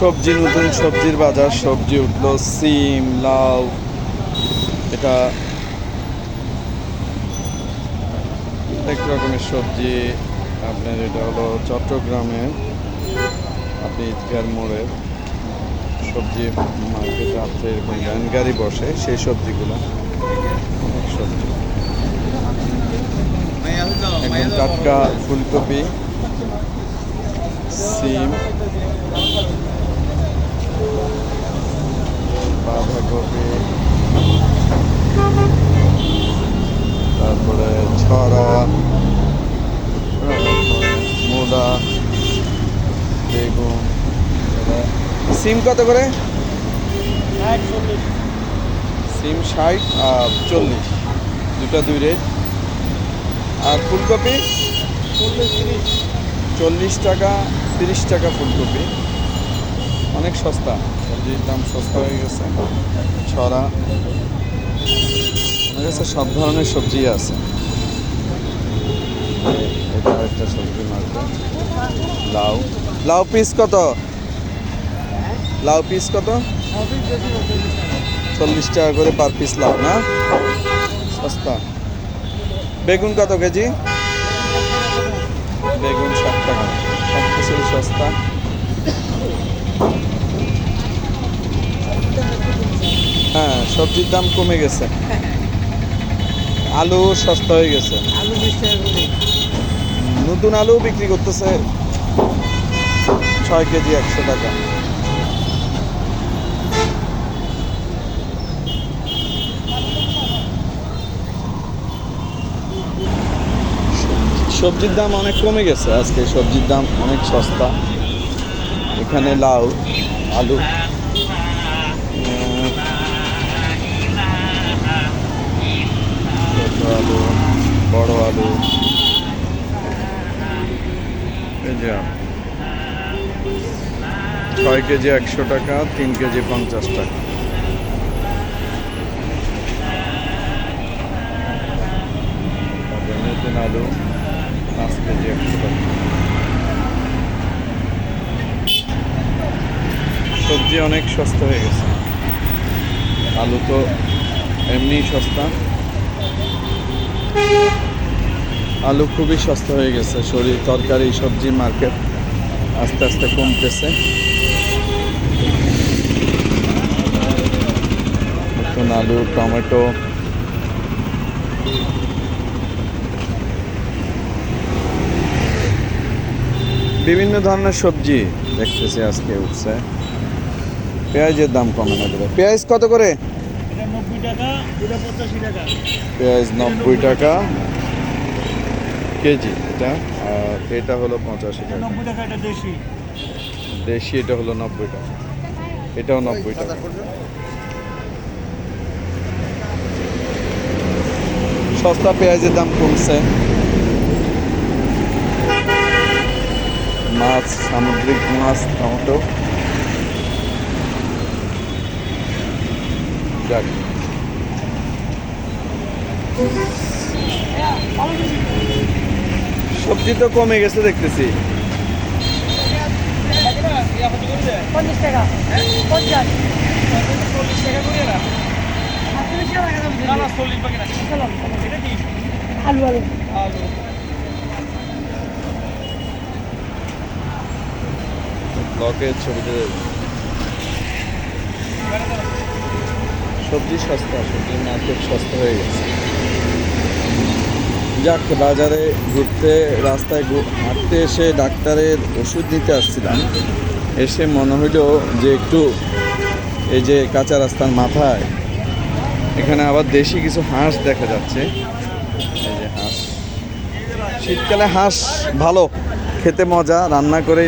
সবজি, নতুন সবজির বাজার, সবজি উঠল, সিম, লাউ, এটা অনেক রকমের সবজি। আপনার এটা হলো চট্টগ্রামে আপনি ঈদগার মোড়ে সবজি মার্কেটে আছে, এরকম ভ্যান গাড়ি বসে, সেই সবজিগুলো অনেক সবজি। একদম টাটকা ফুলকপি, সিম বাঁধাকপি তারপরে ছড়া মূলা বেগুন সিম কত করে? সিম ষাট আর চল্লিশ দুটা দুই রেট। আর ফুলকপি? চল্লিশ টাকা তিরিশ টাকা ফুলকপি। অনেক সস্তা। সবজির দাম সস্তা হয়ে গেছে। ছড়া। আমার কাছে সব ধরনের সবজি আছে। এটা একটা সবজি মার্কেট। লাউ। লাউ পিস কত? লাউ পিস কত? চল্লিশ টাকা করে পার পিস লাউ, না? সস্তা। বেগুন কত কেজি? বেগুন ষাট টাকা। সব কিছুই সস্তা। হ্যাঁ সবজির দাম কমে গেছে। আলু সস্তা হয়ে গেছে। আলু নতুন আলু বিক্রি করতেছে ছয় কেজি একশো টাকা। সবজির দাম অনেক কমে গেছে। আজকে সবজির দাম অনেক সস্তা। এখানে লাউ আলু। আলু, বড় আলু। ছয় কেজি একশো টাকা, তিন কেজি পঞ্চাশ টাকা। নতুন আলু, পাঁচ কেজি একশো টাকা। সবজি অনেক সস্তা হয়ে গেছে। আলু তো এমনি সস্তা। আলু খুবই সস্তা হয়ে গেছে, শরীর তরকারি, সবজি মার্কেট আস্তে আস্তে কমতেছে। নতুন আলু, টমেটো। বিভিন্ন ধরনের সবজি দেখতেছি আজকে উঠছে। পেঁয়াজের দাম কমে না, পেঁয়াজ কত করে? পেঁয়াজ নব্বই টাকা কেজি এটা আর এটা হলো পঁচাশি টাকা। দেশি এটা হলো নব্বই টাকা। এটাও নব্বই টাকা। সস্তা পেঁয়াজের দাম কমছে। মাছ সামুদ্রিক মাছ টমেটো। যাক। সবজি তো কমে গেছে দেখতেছি। পঞ্চাশ টাকা। পঞ্চাশ। চল্লিশ টাকা করে না আলু আলু। আলু ছবিতে সবজি সস্তা সবজির মার্কেট সস্তা হয়ে গেছে। যাক, বাজারে ঘুরতে, রাস্তায় হাঁটতে এসে ডাক্তারের ওষুধ নিতে আসছিলাম। এসে মনে হইল যে একটু এই যে কাঁচা রাস্তার মাথায়, এখানে আবার দেশি কিছু হাঁস দেখা যাচ্ছে। এই যে হাঁস। শীতকালে হাঁস ভালো, খেতে মজা, রান্না করে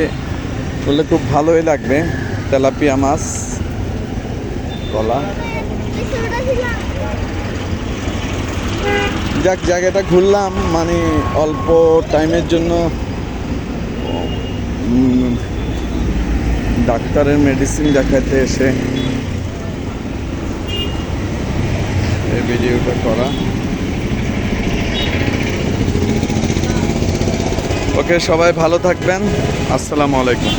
করলে খুব ভালোই লাগবে। তেলাপিয়া মাছ। কলা যাক, জায়গাটা ঘুরলাম মানে অল্প টাইমের জন্য ডাক্তারের মেডিসিন দেখাতে এসে এই ভিডিওটা করা। ওকে, সবাই ভালো থাকবেন। আসসালামু আলাইকুম।